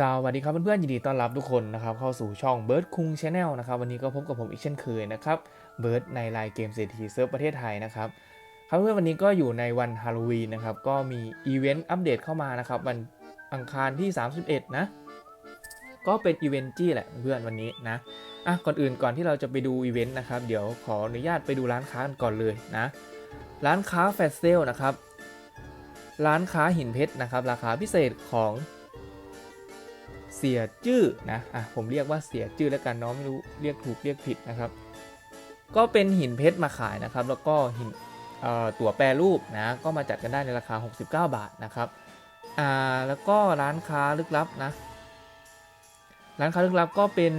สวัสดีครับเพื่อนๆยินดีต้อนรับทุกคนนะครับเข้าสู่ช่องเบิร์ดคุงชาแนลนะครับวันนี้ก็พบกับผมอีกเช่นเคยนะครับเบิร์ดในไลน์เกมเศรษฐีเซิร์ฟประเทศไทยนะครับครับเพื่อนวันนี้ก็อยู่ในวันฮาโลวีนนะครับก็มีอีเวนต์อัปเดตเข้ามานะครับวันอังคารที่ 31 นะก็เป็นอีเวนต์จี้แหละเพื่อนวันนี้นะอะก่อนอื่นก่อนที่เราจะไปดูอีเวนต์นะครับเดี๋ยวขออนุญาตไปดูร้านค้ากันก่อนเลยนะร้านค้าแฟชเซลนะครับร้านค้าหินเพชรนะครับราคาพิเศษของ เสียจื้อนะอะผมเรียกว่าเสียจื้อแล้วกันเนาะไม่รู้เรียกถูกเรียกผิดนะครับ ก็เป็นหินเพชรมาขายนะครับ แล้วก็หินเอ่อตั๋วแปรรูปนะก็มาจัดกันได้ในราคา 69 บาทนะครับอ่าแล้วก็ร้านค้าลึกลับนะร้านค้าลึกลับก็เป็น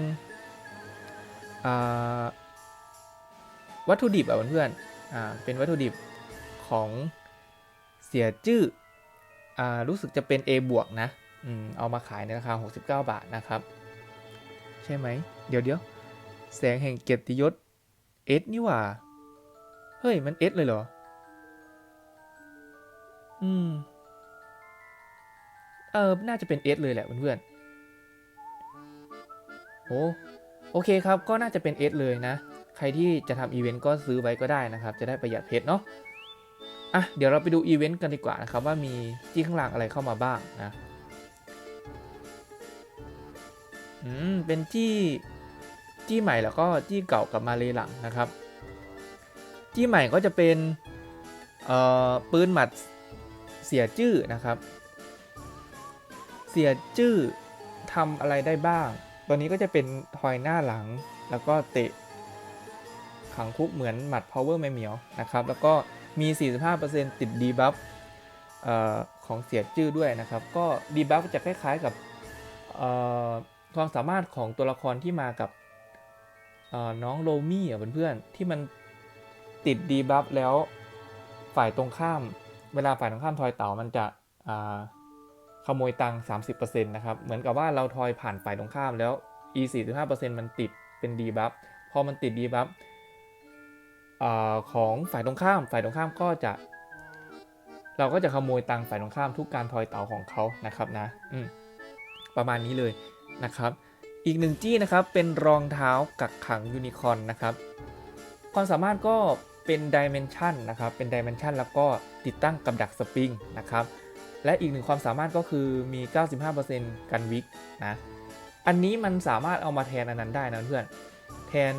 อ่าวัตถุดิบอะเพื่อนๆอ่าเป็นวัตถุดิบของเสียจื้ออ่ารู้สึกจะเป็น A บวกนะ อืมเอามาขายในราคา 69 บาทนะครับ ใช่ไหม เดี๋ยวเดี๋ยวแสงแห่งเกียรติยศ S นี่หว่า เฮ้ย มัน S เลยเหรอ อืม เออน่าจะเป็น S เลยแหละเพื่อนๆโอ้โอเคครับ ก็น่าจะเป็น S เลยนะ ใครที่จะทำอีเวนต์ก็ซื้อไว้ก็ได้นะครับ จะได้ประหยัดเพชรเนาะอะ เดี๋ยวเราไปดูอีเวนต์กันดีกว่านะครับ ว่ามีจี้ข้างหลังอะไรเข้ามาบ้างนะ อืม เป็นจี้จี้ใหม่แล้วก็จี้เก่ากับมาเลยหลังนะครับ จี้ใหม่ก็จะเป็นเอ่อปืนหมัดเสียจื้อนะครับ เสียจื้อทำอะไรได้บ้าง ตัวนี้ก็จะเป็นทอยหน้าหลัง แล้วก็เตะขังคุกเหมือนหมัด power แมเหมียวนะครับ แล้วก็มี 45%ติดดีบัฟของเสียจื้อด้วยนะครับ ก็ดีบัฟจะคล้ายๆกับเอ่อ ความสามารถของตัวละครที่มากับน้องโรมี่อะเพื่อนๆที่มันติดดีบัฟแล้วฝ่ายตรงข้าม เวลาฝ่ายตรงข้ามทอยเต่ามันจะขโมยตังค์30%นะครับ เหมือนกับว่าเราทอยผ่านฝ่ายตรงข้ามแล้ว e 45%มันติดเป็นดีบัฟพอมันติดดีบัฟของฝ่ายตรงข้าม ฝ่ายตรงข้ามก็จะ เราก็จะขโมยตังค์ฝ่ายตรงข้ามทุกการทอยเต่าของเขานะครับนะประมาณนี้เลย นะครับอีกหนึ่งจี้นะครับเป็นรองเท้ากักขังยูนิคอนนะครับความสามารถก็เป็นดิเมนชันนะครับเป็นดิเมนชันแล้วก็ติดตั้งกับดักสปริงนะครับและอีกหนึ่งความสามารถก็คือมี 95%กันวิกนะอันนี้มันสามารถเอามาแทนอันนั้นได้นะเพื่อนแทน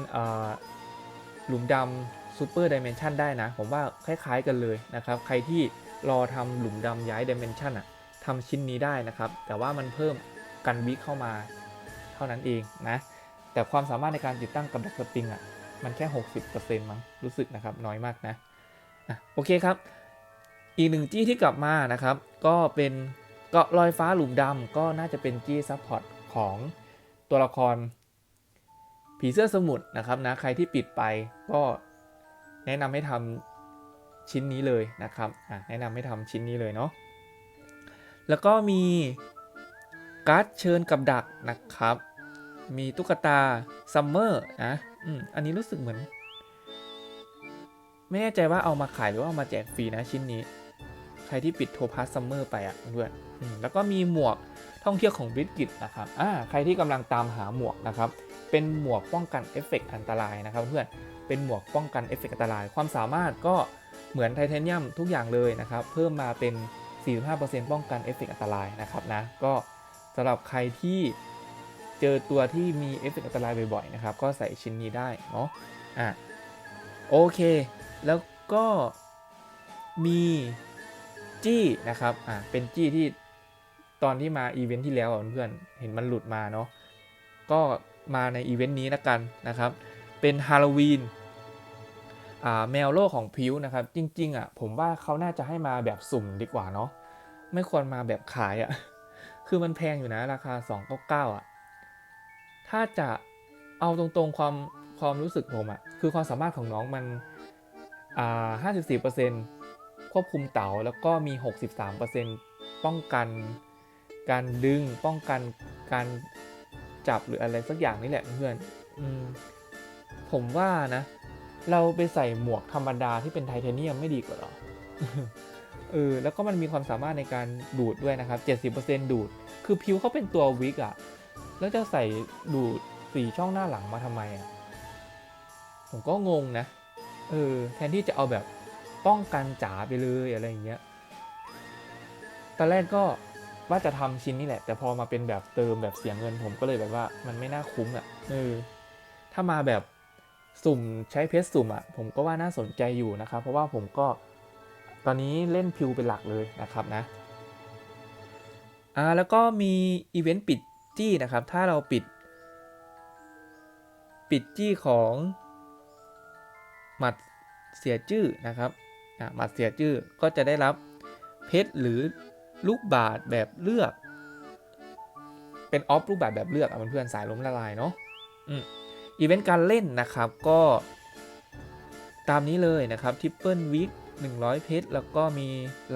หลุมดำซูเปอร์ดิเมนชันได้นะ ผมว่าคล้ายๆกันเลยนะครับ ใครที่รอทำหลุมดำย้ายดิเมนชันอะทำชิ้นนี้ได้นะครับ แต่ว่ามันเพิ่ม กันวิกเข้ามาเท่านั้นเองนะ แต่ความสามารถในการติดตั้งกับดักสปริงอะมันแค่ 60%มั้งรู้สึกนะครับน้อยมากนะอะโอเคครับ อีกหนึ่งจี้ที่กลับมานะครับ ก็เป็นเกาะลอยฟ้าหลุมดำก็น่าจะเป็นจี้ซัพพอร์ตของตัวละครผีเสื้อสมุทรนะครับนะใครที่ปิดไปก็แนะนำให้ทำชิ้นนี้เลยนะครับอะแนะนำให้ทำชิ้นนี้เลยเนาะแล้วก็มี การ์ดเชิญกับดักนะครับ มีตุ๊กตาซัมเมอร์นะอืมอันนี้รู้สึกเหมือน ไม่แน่ใจว่าเอามาขายหรือว่าเอามาแจกฟรีนะชิ้นนี้ ใครที่ปิดโทพัสซัมเมอร์ไปอะเพื่อนอืมแล้วก็มีหมวกท่องเที่ยวของบริกิตนะครับอ่าใครที่กำลังตามหาหมวกนะครับ เป็นหมวกป้องกันเอฟเฟกอันตรายนะครับ เพื่อน เป็นหมวกป้องกันเอฟเฟกอันตราย ความสามารถก็เหมือนไทเทเนียมทุกอย่างเลยนะครับ เพิ่มมาเป็น 45%ป้องกันเอฟเฟกอันตรายนะครับนะ ก็ สำหรับใครที่เจอตัวที่มีเอฟเฟกต์อันตรายบ่อยๆนะครับ ก็ใส่ชิ้นนี้ได้เนาะอะโอเค แล้วก็มีจี้นะครับอะเป็นจี้ที่ตอนที่มาอีเวนท์ที่แล้วเพื่อนเห็นมันหลุดมาเนาะก็มาในอีเวนต์นี้ละกันนะครับ เป็นฮาโลวีนอ่าแมวโลกของพิวนะครับ จริง ๆ อะ ผมว่าเขาน่าจะให้มาแบบสุ่มดีกว่าเนาะไม่ควรมาแบบขายอะ คือมันแพงอยู่นะราคา 299 อะ ถ้าจะเอาตรงๆความความรู้สึกผมอะคือความสามารถของน้องมันอ่า54%ควบคุมเต๋าแล้วก็มี 63%ป้องกัน การดึงป้องกันการจับหรืออะไรสักอย่างนี่แหละเพื่อนอืมผมว่านะ เราไปใส่หมวกธรรมดาที่เป็นไทเทเนียมไม่ดีกว่าหรอเออแล้วก็มันมีความสามารถในการดูดด้วยนะครับ 70%ดูด คือพิวเขาเป็นตัววิกอะแล้วจะใส่ดูดสีช่องหน้าหลังมาทำไมอะผมก็งงนะ เออ แทนที่จะเอาแบบป้องกันจ๋าไปเลยอะไรอย่างเงี้ย ตอนแรกก็ว่าจะทำชิ้นนี้แหละ แต่พอมาเป็นแบบเติมแบบเสียเงินผมก็เลยแบบว่ามันไม่น่าคุ้มอะ่ะ เออ ถ้ามาแบบสุ่มใช้เพชรสุ่มอะ่ะ ผมก็ว่าน่าสนใจอยู่นะครับ เพราะว่าผมก็ตอนนี้เล่นพิวเป็นหลักเลยนะครับนะ อ่าแล้วก็มีอีเวนต์ปิดจี้นะครับ ถ้าเราปิด ปิดจี้ของหมัดเสียจื้อนะครับอ่าหมัดเสียจื้อก็จะได้รับเพชรหรือลูกบาศก์แบบเลือก เป็นออฟลูกบาศก์แบบเลือกอะเพื่อนๆสายล้มละลายเนาะอืมอีเวนต์การเล่นนะครับก็ตามนี้เลยนะครับทิปเปิลวิก100 เพชรแล้วก็มี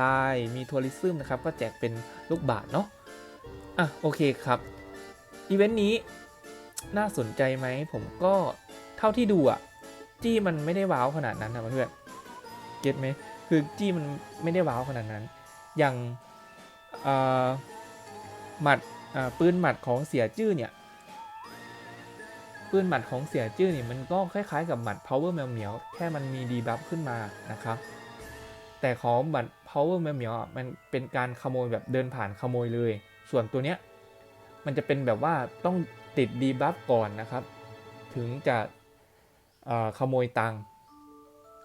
ลายมีทัวริซึมนะครับ ก็แจกเป็น ลูกบาศก์เนาะอะโอเคครับอีเวนต์นี้น่าสนใจไหมผมก็เท่าที่ดูอะจี้มันไม่ได้ว้าวขนาดนั้นนะเพื่อนเก็ตไหมคือจี้มันไม่ได้ว้าวขนาดนั้น อย่างหมัดปืนหมัดของเสียจื้อเนี่ยปืนหมัดของเสียจื้อเนี่ยมันก็คล้ายๆกับหมัด power แมวเหมียวแค่มันมีดีบัฟขึ้นมานะครับ แต่ของหมัด power แมวเหมียวมันเป็นการขโมยแบบเดินผ่านขโมยเลย ส่วนตัวเนี้ยมันจะเป็นแบบว่าต้องติดดีบัฟก่อนนะครับ ถึงจะขโมยตังค์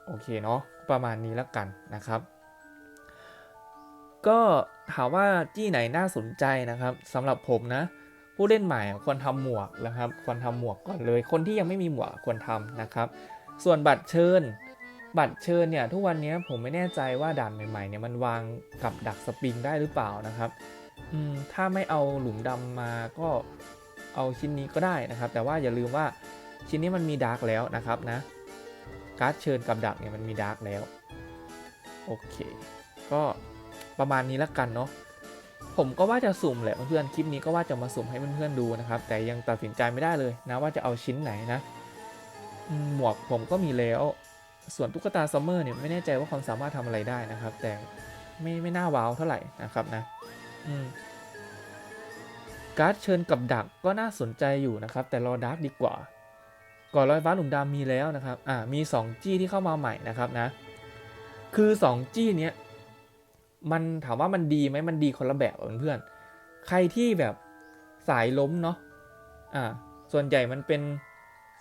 โอเคเนาะประมาณนี้แล้วกันนะครับ ก็ถามว่าจี้ไหนน่าสนใจนะครับสำหรับผมนะ ผู้เล่นใหม่ควรทำหมวกนะครับ ควรทำหมวกก่อนเลย คนที่ยังไม่มีหมวกควรทำนะครับ ส่วนบัตรเชิญ บัตรเชิญเนี่ยทุกวันนี้ผมไม่แน่ใจว่าด่านใหม่ๆเนี่ยมันวางกับดักสปริงได้หรือเปล่านะครับอืมถ้าไม่เอาหลุมดำมาก็เอาชิ้นนี้ก็ได้นะครับ แต่ว่าอย่าลืมว่าชิ้นนี้มันมีดาร์กแล้วนะครับนะการ์ดเชิญกับดักเนี่ยมันมีดาร์กแล้วโอเค ก็ประมาณนี้ล้วกันเนาะผมก็ว่าจะสุ่มแหละเพื่อนๆคลิปนี้ก็ว่าจะมาสุ่มให้เพื่อนๆดูนะครับ แต่ยังตัดสินใจไม่ได้เลยนะว่าจะเอาชิ้นไหนนะหมวกผมก็มีแล้ว ส่วนตุ๊กตาซัมเมอร์เนี่ยไม่แน่ใจว่าความสามารถทำอะไรได้นะครับ แต่ไม่ไม่น่าว้าวเท่าไหร่นะครับนะการ์ดเชิญกับดักก็น่าสนใจอยู่นะครับ แต่รอดาร์กดีกว่า ก่อนรอยฟ้าหลุมดำมีแล้วนะครับ อ่ามี 2 จี้ที่เข้ามาใหม่นะครับนะ คือ 2 จี้เนี้ยมันถามว่ามันดีไหมมันดีคนละแบบเพื่อนใครที่แบบสายล้มเนาะอ่าส่วนใหญ่มันเป็น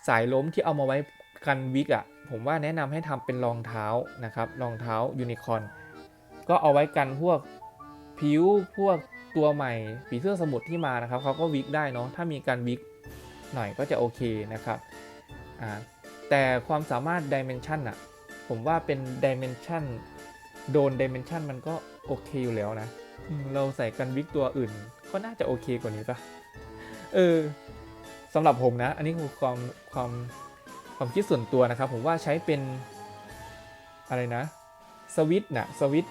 สายล้มที่เอามาไว้กันวิกอะ ผมว่าแนะนำให้ทำเป็นรองเท้านะครับรองเท้ายูนิคอร์นก็เอาไว้กันพวกผิวพวกตัวใหม่ผีเสื้อสมุทรที่มานะครับเขาก็วิกได้เนาะถ้ามีการวิกหน่อยก็จะโอเคนะครับอ่าแต่ความสามารถดิเมนชันอะผมว่าเป็นดิเมนชันโดนดิเมนชันมันก็โอเคอยู่แล้วนะ เราใส่กันวิกตัวอื่น ก็น่าจะโอเคกว่านี้ปะเออสำหรับผมนะ อันนี้คือความความ ความคิดส่วนตัวนะครับ ผมว่าใช้เป็นอะไรนะสวิตนะสวิต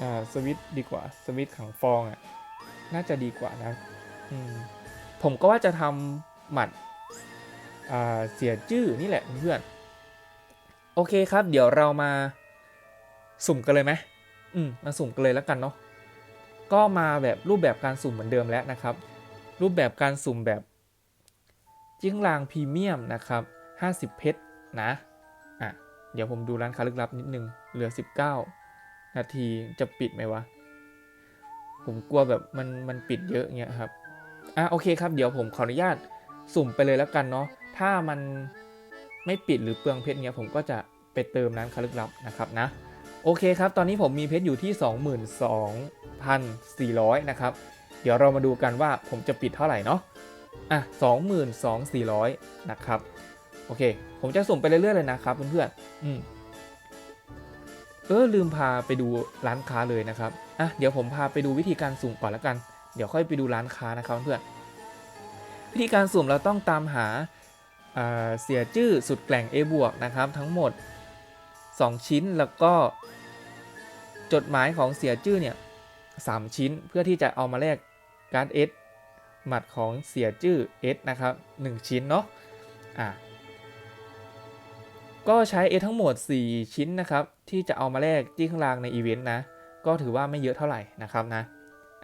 อ่าสวิตดีกว่าสวิตขังฟองอะ่ะน่าจะดีกว่านะมผมก็ว่าจะทำหมัดเสียจื้อนี่แหละเพื่อนโอเคครับ เดี๋ยวเรามาสุ่มกันเลยไหมอืมมาสุ่มกันเลยแล้วกันเนาะก็มาแบบรูปแบบการสุ่มเหมือนเดิมแล้วนะครับ รูปแบบการสุ่มแบบ จิ้งลางพรีเมียมนะครับ50 เพชรนะอะเดี๋ยวผมดูร้านค้าลึกลับนิดนึง เหลือ 19 นาทีจะปิดไหมวะ ผมกลัวแบบมันมันปิดเยอะเงี้ยครับอะโอเคครับเดี๋ยวผมขออนุญาตสุ่มไปเลยแล้วกันเนาะถ้ามันไม่ปิดหรือเปลืองเพชรเงี้ยผมก็จะไปเติมร้านค้าลึกลับนะครับนะโอเคครับ ตอนนี้ผมมีเพชรอยู่ที่ 22,400 นะครับ เดี๋ยวเรามาดูกันว่าผมจะปิดเท่าไหร่เนาะ อะ22,400นะครับ โอเค ผมจะสุ่มไปเรื่อยๆเลยนะครับเพื่อนๆอืมเออลืมพาไปดูร้านค้าเลยนะครับ อะเดี๋ยวผมพาไปดูวิธีการสุ่มก่อนล้วกัน เดี๋ยวค่อยไปดูร้านค้านะครับเพื่อน วิธีการสุ่มเราต้องตามหาเสียจื้อสุดแกล่ง A บวกนะครับทั้งหมด 2 ชิ้นแล้วก็จดหมายของเสียจื้อเนี่ยสามชิ้นเพื่อที่จะเอามาแลกการ์ด S หมัดของเสียจื้อ S นะครับ 1 ชิ้นเนาะอะก็ใช้ S ทั้งหมด 4 ชิ้นนะครับ ที่จะเอามาแลกที่ข้างล่างในอีเวนต์นะ ก็ถือว่าไม่เยอะเท่าไหร่นะครับนะ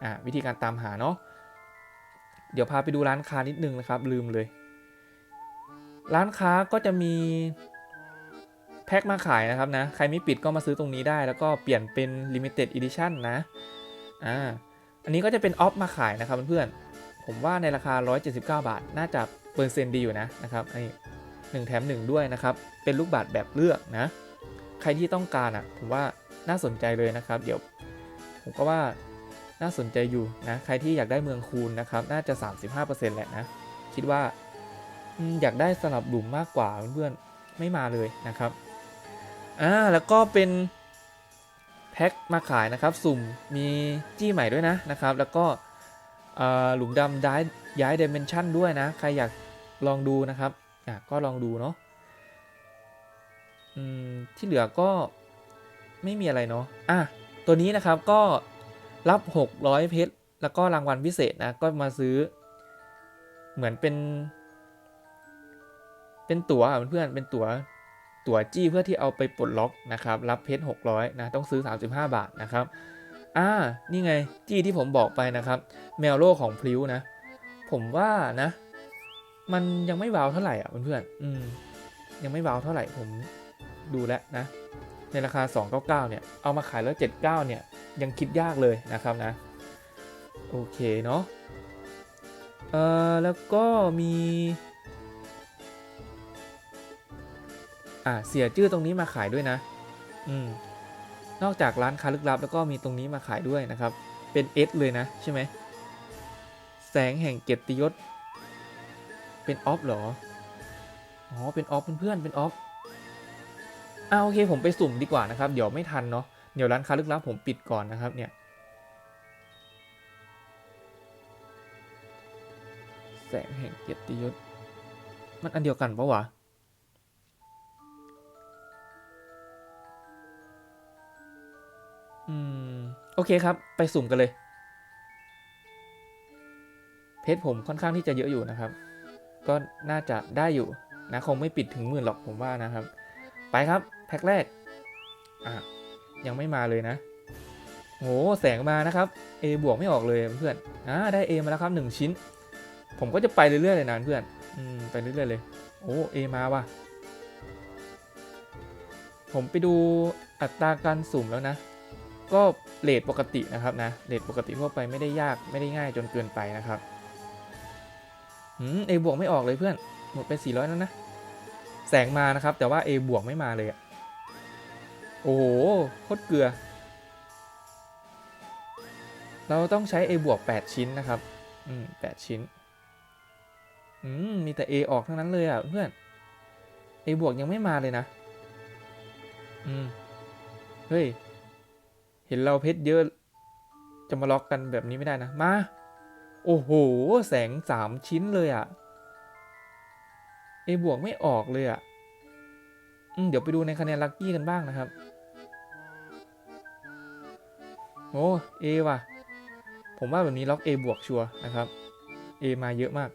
อ่าวิธีการตามหาเนาะเดี๋ยวพาไปดูร้านค้านิดนึงนะครับ ลืมเลย ร้านค้าก็จะมีแพ็คมาขายนะครับนะ ใครไม่ปิดก็มาซื้อตรงนี้ได้ แล้วก็เปลี่ยนเป็น Limited Edition นะ อ่า อันนี้ก็จะเป็นออฟมาขายนะครับเพื่อน ผมว่าในราคา 179 บาท น่าจะเปอร์เซ็นต์ดีอยู่นะนะครับไอ้หนึ่งแถมหนึ่งด้วยนะครับ เป็นลูกบาศก์แบบเลือกนะ ใครที่ต้องการอะ ผมว่าน่าสนใจเลยนะครับ เดี๋ยว ผมก็ว่าน่าสนใจอยู่นะ ใครที่อยากได้เมืองคูณนะครับ น่าจะ 35%แหละนะ คิดว่าอยากได้สลับหลุมมากกว่าเพื่อนๆ ไม่มาเลยนะครับ อ่า แล้วก็เป็นแพ็คมาขายนะครับ สุ่มมีจี้ใหม่ด้วยนะนะครับ แล้วก็ หลุมดำย้ายย้ายดิเมนชันด้วยนะ ใครอยากลองดูนะครับอะก็ลองดูเนาะที่เหลือก็ไม่มีอะไรเนาะอะตัวนี้นะครับก็รับ 600 เพชรแล้วก็รางวัลพิเศษนะ ก็มาซื้อ เหมือนเป็น เป็นตั๋วเพื่อนเป็นตั๋วตั๋วจี้เพื่อที่เอาไปปลดล็อกนะครับ รับเพชร600นะต้องซื้อ 35 บาทนะครับ อ่า นี่ไง จี้ที่ผมบอกไปนะครับ แมวโลกของพลิ้วนะ ผมว่านะ มันยังไม่ว้าวเท่าไหร่อะเพื่อนๆอืม ยังไม่ว้าวเท่าไหร่ผมดูแล้วนะ ในราคา 299 เนี่ย เอามาขายแล้ว79 เนี่ย ยังคิดยากเลยนะครับนะ โอเคเนาะ เอ่อ แล้วก็มี อ่า เสียชื่อตรงนี้มาขายด้วยนะ อืม นอกจากร้านค้าลึกลับ แล้วก็มีตรงนี้มาขายด้วยนะครับ เป็นเอสเลยนะใช่ไหมแสงแห่งเกียรติยศ เป็นออฟเหรอ อ๋อ เป็นออฟเพื่อนๆ เป็นออฟอ่าโอเคผมไปสุ่มดีกว่านะครับ เดี๋ยวไม่ทันเนาะ เดี๋ยวร้านค้าลึกลับผมปิดก่อนนะครับเนี่ย แสงแห่งเกียรติยศ มันอันเดียวกันปะวะ อืม โอเคครับ ไปสุ่มกันเลย เพชรผมค่อนข้างที่จะเยอะอยู่นะครับ ก็น่าจะได้อยู่นะ คงไม่ปิดถึงหมื่นหรอกผมว่านะครับ ไปครับ แพ็คแรก อะ ยังไม่มาเลยนะโหแสงมานะครับ A บวกไม่ออกเลยเพื่อนอ่าได้ A มาแล้วครับ 1 ชิ้น ผมก็จะไปเรื่อยๆเลยนะเพื่อน อืม ไปเรื่อยๆเลย โอ้ A มาว่ะ ผมไปดูอัตราการสุ่มแล้วนะ เลทปกตินะครับนะเลทปกติทั่วไปไม่ได้ยากไม่ได้ง่ายจนเกินไปนะครับอืม A บวกไม่ออกเลยเพื่อน หมดไป 400 แล้วนะ แสงมานะครับ แต่ว่า A บวกไม่มาเลยอะโอ้โหโคตรเกลือ เราต้องใช้ A บวก 8 ชิ้นนะครับ อืม8ชิ้น อืม มีแต่ A ออกทั้งนั้นเลยอะเพื่อน A บวกยังไม่มาเลยนะ อืม เฮ้ย ห็นเราเพชรเยอะ จะมาล็อกกันแบบนี้ไม่ได้นะ มา โอ้โห แสง3ชิ้นเลยอะ A บวกไม่ออกเลยอะเดี๋ยวไปดูในคะแนนลัคกี้กันบ้างนะครับ โอ้ A ว่ะ ผมว่าแบบนี้ล็อก A บวกชัวนะครับ A มาเยอะมาก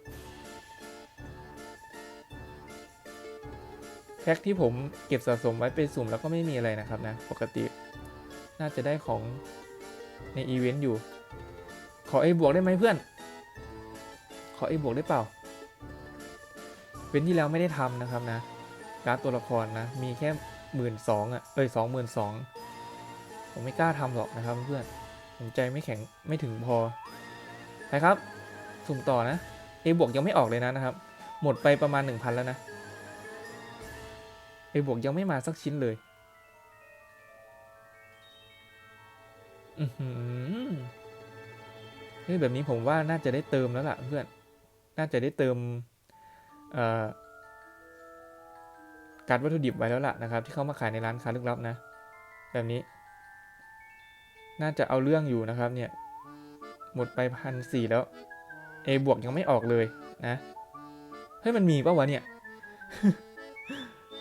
แพ็คที่ผมเก็บสะสมไว้ไปสุ่มแล้วก็ไม่มีอะไรนะครับนะ ปกติ น่าจะได้ของในอีเวนต์อยู่ ขอ A บวกได้ไหมเพื่อน ขอ A บวกได้เปล่า เว้นที่แล้วไม่ได้ทำนะครับนะ การ์ดตัวละครนะ มีแค่หมื่นสองอะ เอ้ยสองหมื่นสองผมไม่กล้าทำหรอกนะครับเพื่อนผมใจไม่แข็งไม่ถึงพอไปครับ สุ่มต่อนะ A บวกยังไม่ออกเลยนะนะครับ หมดไปประมาณ 1,000 แล้วนะ A บวกยังไม่มาสักชิ้นเลย เฮ้ยแบบนี้ผมว่าน่าจะได้เติมแล้วล่ะเพื่อน น่าจะได้เติมการวัตถุดิบไว้แล้วล่ะนะครับ ที่เขามาขายในร้านค้าลึกลับนะ แบบนี้ น่าจะเอาเรื่องอยู่นะครับ เนี่ย หมดไปพันสี่แล้ว A บวกยังไม่ออกเลยนะ เฮ้ยมันมีปะวะเนี่ย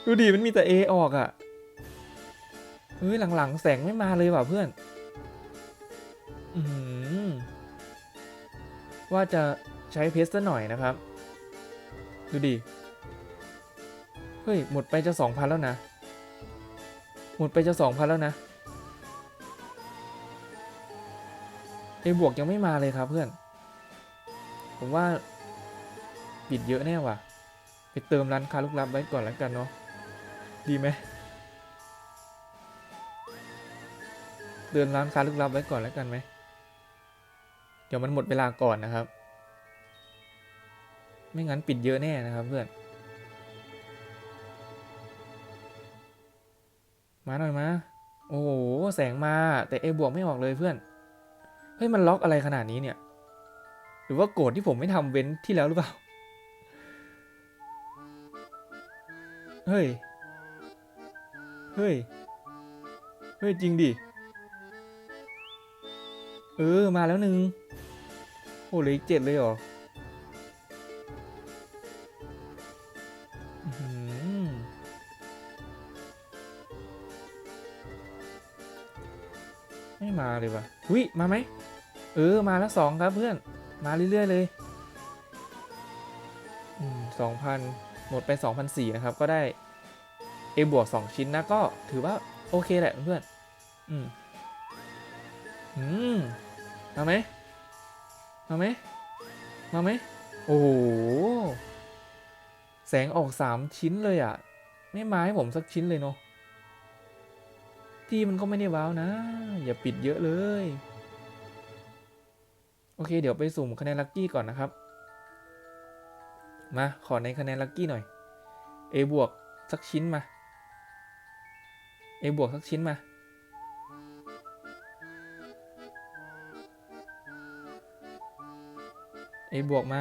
ดูดิมันมีแต่ A ออกอะ่ะเฮ้ยหลังๆ แสงไม่มาเลยว่ะเพื่อน ว่าจะใช้เพชรซะหน่อยนะครับ ดูดิ เฮ้ย หมดไปจะสองพันแล้วนะ หมดไปจะสองพันแล้วนะเ A บวกยังไม่มาเลยครับเพื่อน ผมว่าปิดเยอะแน่ว่ะ ไปเติมร้านค้าลูกลับไว้ก่อนแล้วกันเนาะ ดีไหมเติมร้านค้าลูกลับไว้ก่อนแล้วกันไหม เดี๋ยวมันหมดเวลาก่อนนะครับ ไม่งั้นปิดเยอะแน่นะครับเพื่อน มาหน่อยมา โอ้โห แสงมา แต่เอบวกไม่ออกเลยเพื่อน เฮ้ย มันล็อกอะไรขนาดนี้เนี่ย หรือว่าโกรธที่ผมไม่ทำเว้นที่แล้วหรือเปล่า เฮ้ย เฮ้ย เฮ้ย จริงดิ เออ มาแล้วหนึ่ง โอ้เหลืออีกเจ็ดเลยเหรอไม่มาเลยวะหุยมาไหม เออ มาแล้วสองครับเพื่อน มาเรื่อย ๆ เลยสองพันหมดไปสองพันสี่นะครับ ก็ได้ A บวกสองชิ้นนะ ก็ถือว่า โอเคแหละเพื่อน อืม อืมมาไหม มาไหมมาไหมโอ้โห แสงออกสามชิ้นเลยอะ ไม่มาให้ผมสักชิ้นเลยเนาะที่มันก็ไม่ได้ว้าวนะ อย่าปิดเยอะเลย โอเค เดี๋ยวไปสุ่มคะแนนลัคกี้ก่อนนะครับ มา ขอในคะแนนลัคกี้หน่อย A บวกสักชิ้นมา A บวกสักชิ้นมา A บวกมา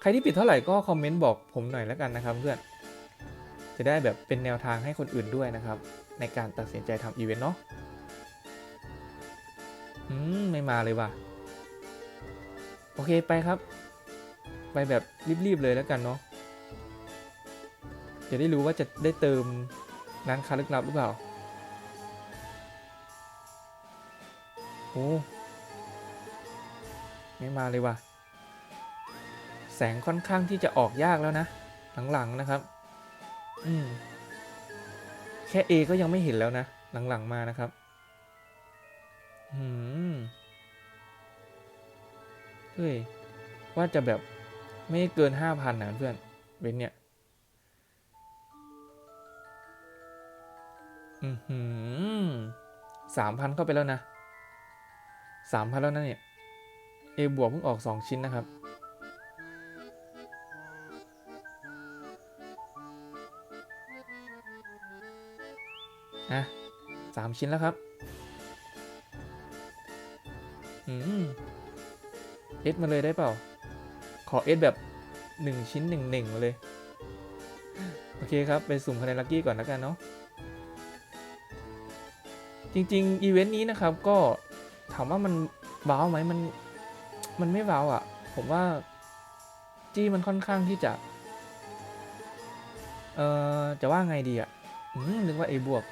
ใครที่ปิดเท่าไหร่ก็คอมเมนต์บอกผมหน่อยแล้วกันนะครับเพื่อน จะได้แบบเป็นแนวทางให้คนอื่นด้วยนะครับ ในการตัดสินใจทำอีเวนต์เนาะ อืม ไม่มาเลยว่ะ โอเคไปครับ ไปแบบรีบๆเลยแล้วกันเนาะ จะได้รู้ว่าจะได้เติมร้านค้าลึกลับหรือเปล่า โอ้ ไม่มาเลยว่ะ แสงค่อนข้างที่จะออกยากแล้วนะ หลังๆนะครับ อืม แค่ A ก็ยังไม่เห็นแล้วนะ หลังๆมานะครับ อืม เฮ้ย ว่าจะแบบไม่เกินห้าพันนะเพื่อน เว้นเนี่ยอือหือสามพันเข้าไปแล้วนะสามพันแล้วนะเนี่ย A บวกเพิ่งออกสองชิ้นนะครับ อะสามชิ้นแล้วครับ อืมเอสมาเลยได้เปล่า ขอเอสแบบหนึ่งชิ้นหนึ่งหนึ่งมาเลย โอเคครับ ไปสุ่มคะแนนลัคกี้ก่อนแล้วกันเนาะ จริง ๆ อีเวนต์นี้นะครับก็ถามว่ามันว้าวไหมมัน มันไม่ว้าอะ ผมว่าจี้มันค่อนข้างที่จะ เอ่อ จะว่าไงดีอะอืมนึกว่า A บวก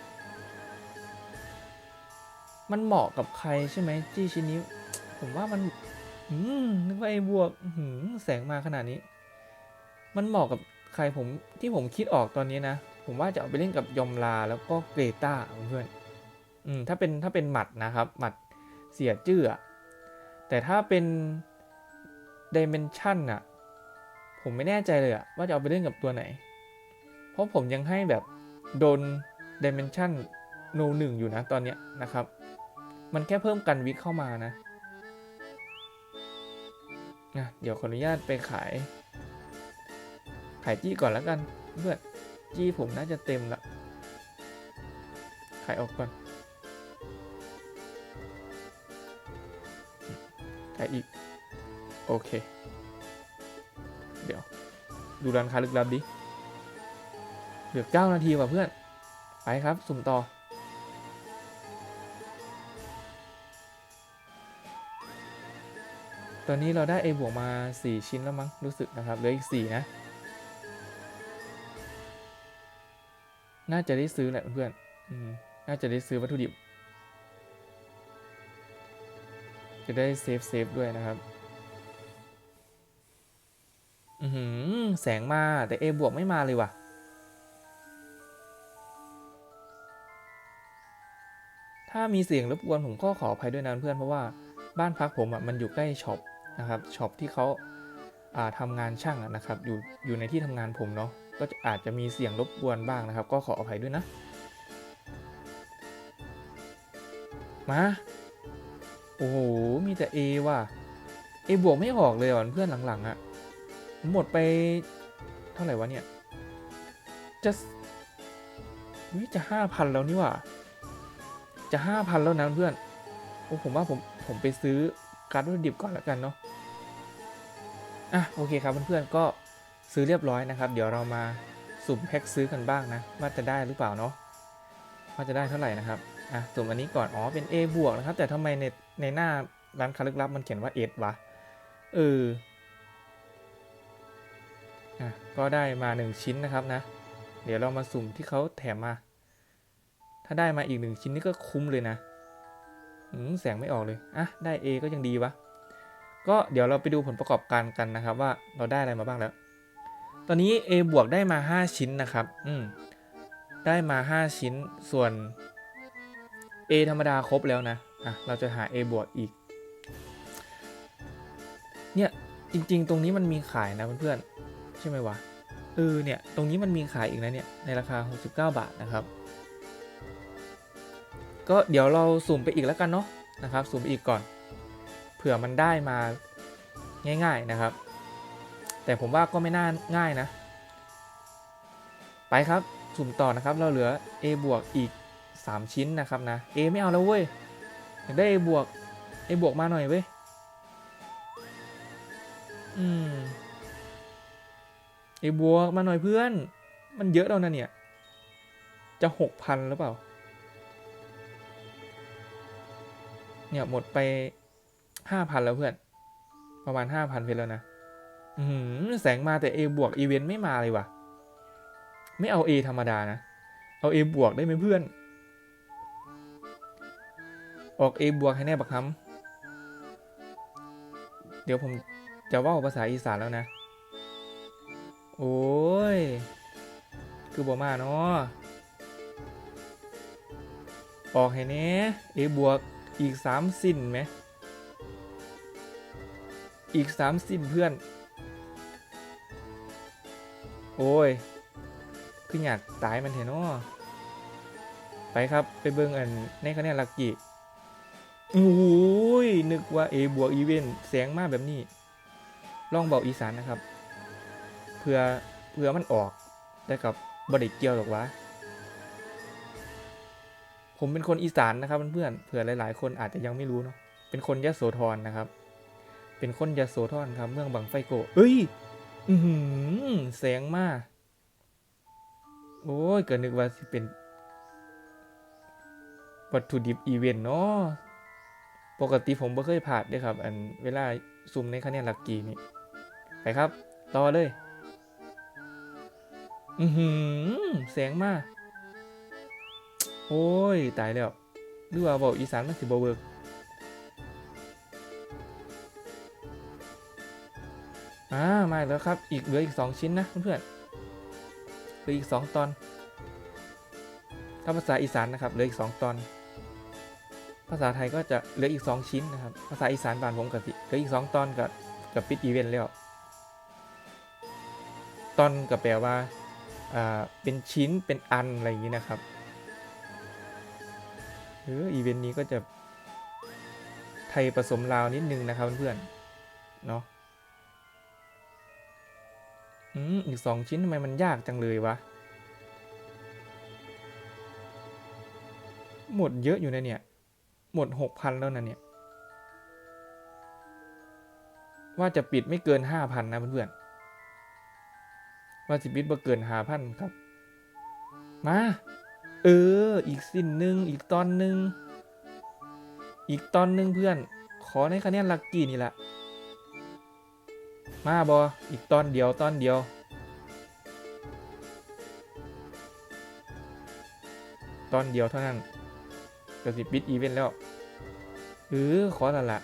มันเหมาะกับใครใช่ไหมจี้ชิ้นนี้ ผมว่ามันอืมนึกว่า A บวกอื้อหือแสงมาขนาดนี้ มันเหมาะกับใครผมที่ผมคิดออกตอนนี้นะ ผมว่าจะเอาไปเล่นกับยอมลาแล้วก็เกรตาเพื่อน อืม ถ้าเป็นถ้าเป็นหมัดนะครับ หมัดเสียจื้ออะ แต่ถ้าเป็นดิเมนชันอะผมไม่แน่ใจเลยอะว่าจะเอาไปเล่นกับตัวไหน เพราะผมยังให้แบบโดนดิเมนชันโนหนึ่งอยู่นะตอนเนี้ยนะครับ มันแค่เพิ่มกันวิกเข้ามานะอะเดี๋ยวขออนุญาตไปขาย ขายจี้ก่อนแล้วกันเพื่อนจี้ผมน่าจะเต็มละขายออกก่อน ขาอีก โอเค เดี๋ยว ดูร้านค้าลึกลับดิ เหลือ 9 นาทีว่ะเพื่อน ไปครับ สุ่มต่อ ตอนนี้เราได้ A บวกมา 4 ชิ้นแล้วมั้ง รู้สึกนะครับ เหลืออีก 4 นะ น่าจะได้ซื้อแหละเพื่อนอน่าจะได้ซื้อวัตถุดิบ จะได้เซฟเซฟด้วยนะครับ อือหือแสงมาแต่ A บวกไม่มาเลยว่ะ ถ้ามีเสียงรบกวนผมก็ขออภัยด้วยนะเพื่อนเพราะว่าบ้านพักผมอะมันอยู่ใกล้ช็อปนะครับช็อปที่เขาอ่าทำงานช่างนะครับ อยู่อยู่ในที่ทำงานผมเนาะก็อาจจะมีเสียงรบกวนบ้างนะครับ ก็ขออภัยด้วยนะ มา โอ้โห มีแต่ A ว่ะ A บวกไม่ออกเลยอะเพื่อนหลังๆอะ่ะ หมดไปเท่าไหร่วะเนี่ย จะวิจะห้าพันแล้วนี่ว่ะ จะห้าพันแล้วนะเพื่อน โอ้ผมว่าผมผมไปซื้อการ์ดวัตถุดิบก่อนแล้วกันเนาะ อะโอเคครับเพื่อนๆก็ซื้อเรียบร้อยนะครับ เดี๋ยวเรามาสุ่มแพ็คซื้อกันบ้างนะว่าจะได้หรือเปล่าเนาะว่าจะได้เท่าไหร่นะครับ อะสุ่มอันนี้ก่อน อ๋อ เป็น A บวกนะครับ แต่ทำไมใน ในหน้าร้านค้าลึกลับมันเขียนว่า S วะเอออะก็ได้มา1ชิ้นนะครับนะ เดี๋ยวเรามาสุ่มที่เขาแถมมา ถ้าได้มาอีกหนึ่งชิ้นนี่ก็คุ้มเลยนะแสงไม่ออกเลย อะ ได้ A ก็ยังดีวะ ก็เดี๋ยวเราไปดูผลประกอบการกันนะครับ ว่าเราได้อะไรมาบ้างแล้ว ตอนนี้ A บวกได้มา 5 ชิ้นนะครับ อืม ได้มา 5 ชิ้น ส่วน A ธรรมดาครบแล้วนะ อะเราจะหา A บวกอีก เนี่ยจริง ๆ ตรงนี้มันมีขายนะเพื่อนๆใช่ไหมวะเออเนี่ยตรงนี้มันมีขายอีกนะเนี่ยในราคา 69 บาทนะครับ ก็เดี๋ยวเราสุ่มไปอีกแล้วกันเนาะนะครับ สุ่มไปอีกก่อน เผื่อมันได้มาง่าย ๆนะครับ แต่ผมว่าก็ไม่น่าง่ายนะ ไปครับสุ่มต่อนะครับเราเหลือ A บวกอีก 3 ชิ้นนะครับนะ A ไม่เอาแล้วเว้ย อยากได้บวก A บวกมาหน่อยเว้ย อืม A บวกมาหน่อยเพื่อน มันเยอะแล้วนะเนี่ย จะหกพันหรือเปล่า เนี่ยหมดไปห้าพันแล้วเพื่อน ประมาณห้าพันเพชรแล้วนะ อืมแสงมาแต่ A บวกอีเวนต์ไม่มาเลยว่ะ ไม่เอา A ธรรมดานะ เอา A บวกได้ไหมเพื่อน ออก A บวกให้แน่บักคำเดี๋ยวผมจะว่าภาษาอีสานแล้วนะ โอ้ย คือบอมาเนาะออกให้แน่ A บวกอีกสามสิ้นไหม อีกสามสิ้นเพื่อน โอ้ย คืออยากตายมันเถอะเนาะไปครับ ไปเบิ่งอันในคะแนนลักกี้ โอ้ยนึกว่า A บวกอีเวนต์แสงมากแบบนี้ ลองบอกอีสานนะครับเพื่อเพื่อมันออกได้กับบริเกียวหรอกวะผมเป็นคนอีสานนะครับเพื่อนๆเผื่อหลาย ๆ คนอาจจะยังไม่รู้เนาะเป็นคนยะโสธรนะครับ เป็นคนยะโสธรครับ เมืองบังไฟโกเอ้ย อือหือแสงมาก โอ้ยเกิดนึกว่าสิเป็น วัตถุดิบอีเวนต์เนาะ ปกติผมไม่เคยผ่านด้วยครับ อันเวลาซุ่มในคะแนนลักกี้นี่ไปครับต่อเลย อือหือแสงมากโอ้ย ตายแล้วหรือว่าบอกอีสานมันสิบเวิร์กอ่ามาแล้วครับ อีกเหลืออีก 2 ชิ้นนะเพื่อนๆเหลืออีก 2 ตอน ถ้าภาษาอีสานนะครับเหลืออีก 2 ตอน ภาษาไทยก็จะเหลืออีก 2 ชิ้นนะครับ ภาษาอีสานบ้านผมกับสิเหลืออีก 2 ตอนกับกับปิดอีเวนต์แล้ว ตอนก็แปลว่าอ่าเป็นชิ้นเป็นอันอะไรอย่างนี้นะครับเอออีเวนต์นี้ก็จะไทยผสมลาวนิดนึงนะครับเพื่อนๆเนาะอืมอีกสองชิ้นทำไมมันยากจังเลยวะ หมดเยอะอยู่นะเนี่ย หมดหกพันแล้วนะเนี่ย ว่าจะปิดไม่เกินห้าพันนะเพื่อนๆว่าจะปิดบ่เกินห้าพันครับ มา เออ อีกสิ้นหนึ่งอีกตอนหนึ่งอีกตอนหนึ่งเพื่อน ขอในคะแนนลักกี้นี่แหละมาบออีกตอนเดียวตอนเดียว ตอนเดียวเท่านั้น ก็สิบปิดอีเวนต์แล้วหรือขอละละ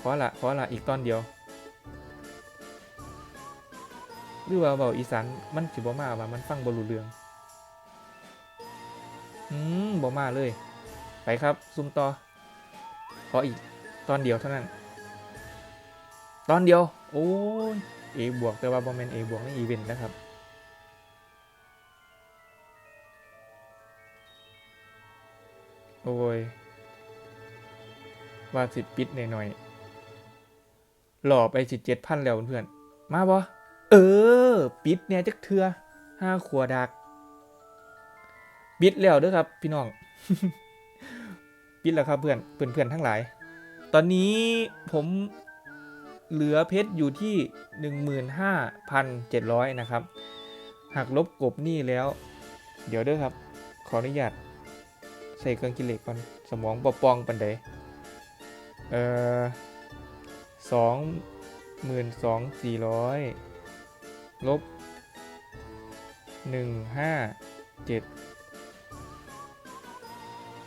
ขอละขอละอีกตอนเดียว หรือว่าเบาอีสานมันสิบ่มาว่ามันฟังบรูเรื่อง อืมบ่มาเลย ไปครับซุ่มต่อ ขออีกตอนเดียวเท่านั้น ตอนเดียว โอ้ย A บวกแต่ว่าบอมเมน A บวกในอีเวนต์นะครับ โอ้ยว่าสิปิดหน่อยๆหล่อไปสิเจ็ดพันแล้วเพื่อนมาบ่เออ ปิดเนี่ยจักเทือห้าขวดัก ปิดแล้วเด้อครับ พี่น้อง ปิดแล้วครับเพื่อนเพื่อนเพื่อนทั้งหลาย ตอนนี้ผมเหลือเพชรอยู่ที่หนึ่งหมื่นห้าพันเจ็ดร้อยนะครับหากลบกบหนี้แล้ว เดี๋ยวเด้อครับ ขออนุญาต ใส่เครื่องกิเล็กก่อนสมองปอปองปันใดเอ่อสองหมื่นสองสี่ร้อยลบหนึ่งห้าเจ็ด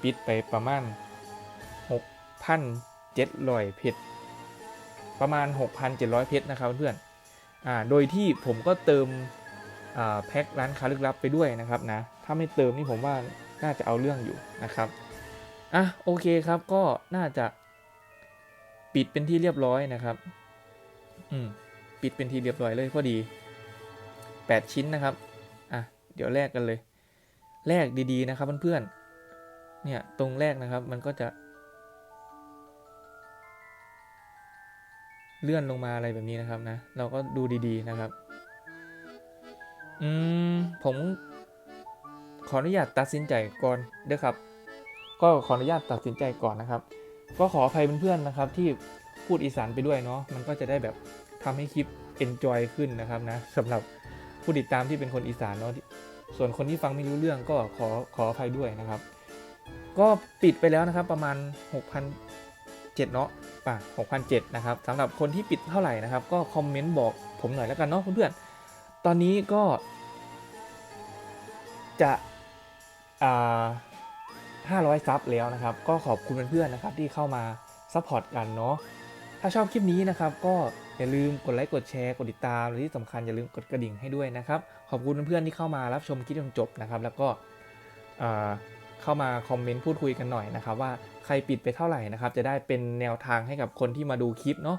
ปิดไปประมาณหกพันเจ็ดร้อยเพชรประมาณ 6,700 เพชรนะครับเพื่อนอ่า โดยที่ผมก็เติมแพ็คร้านค้าลึกลับไปด้วยนะครับนะ ถ้าไม่เติมนี่ผมว่า น่าจะเอาเรื่องอยู่นะครับอะโอเคครับก็น่าจะปิดเป็นที่เรียบร้อยนะครับอืมปิดเป็นที่เรียบร้อยเลยพอดี 8 ชิ้นนะครับอะเดี๋ยวแลกกันเลยแลกดีๆนะครับเพื่อนๆเนี่ยตรงแรกนะครับมันก็จะเลื่อนลงมาอะไรแบบนี้นะครับนะ เราก็ดูดีๆนะครับ อืม ผม ขออนุญาตตัดสินใจก่อนเด้อครับ ก็ขออนุญาตตัดสินใจก่อนนะครับ ก็ขออภัยเพื่อนๆนะครับ ที่พูดอีสานไปด้วยเนาะมันก็จะได้แบบทำให้คลิป enjoy ขึ้นนะครับนะสำหรับผู้ติดตามที่เป็นคนอีสานเนาะส่วนคนที่ฟังไม่รู้เรื่องก็ขอขออภัยด้วยนะครับ ก็ปิดไปแล้วนะครับประมาณ 6,007เนาะป่ะ6,007นะครับสำหรับคนที่ปิดเท่าไหร่นะครับ ก็คอมเมนต์บอกผมหน่อยแล้วกันเนาะเพื่อนๆตอนนี้ก็จะ 500 ซับแล้วนะครับ ก็ขอบคุณเพื่อนๆนะครับที่เข้ามาซัพพอร์ตกันเนาะถ้าชอบคลิปนี้นะครับ ก็อย่าลืมกดไลค์กดแชร์กดติดตามและที่สำคัญอย่าลืมกดกระดิ่งให้ด้วยนะครับ ขอบคุณเพื่อนๆที่เข้ามารับชมคลิปจนจบนะครับ แล้วก็เข้ามาคอมเมนต์พูดคุยกันหน่อยนะครับว่าใครปิดไปเท่าไหร่นะครับ จะได้เป็นแนวทางให้กับคนที่มาดูคลิปเนาะ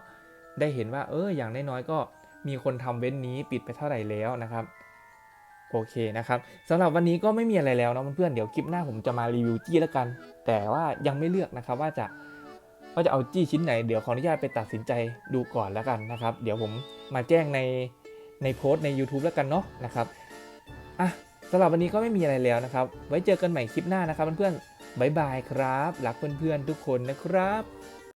ได้เห็นว่าเอออย่างน้อยๆก็มีคนทำเว้นนี้ปิดไปเท่าไหร่แล้วนะครับ โอเคนะครับสำหรับวันนี้ก็ไม่มีอะไรแล้วนะเพื่อนๆเดี๋ยวคลิปหน้าผมจะมารีวิวจี้แล้วกัน แต่ว่ายังไม่เลือกนะครับว่าจะว่าจะเอาจี้ชิ้นไหนเดี๋ยวขออนุญาตไปตัดสินใจดูก่อนแล้วกันนะครับ เดี๋ยวผมมาแจ้งในในโพสต์ใน YouTube แล้วกันเนาะนะครับอะสำหรับวันนี้ก็ไม่มีอะไรแล้วนะครับ ไว้เจอกันใหม่คลิปหน้านะครับเพื่อนๆบายบายครับรักเพื่อนๆทุกคนนะครับ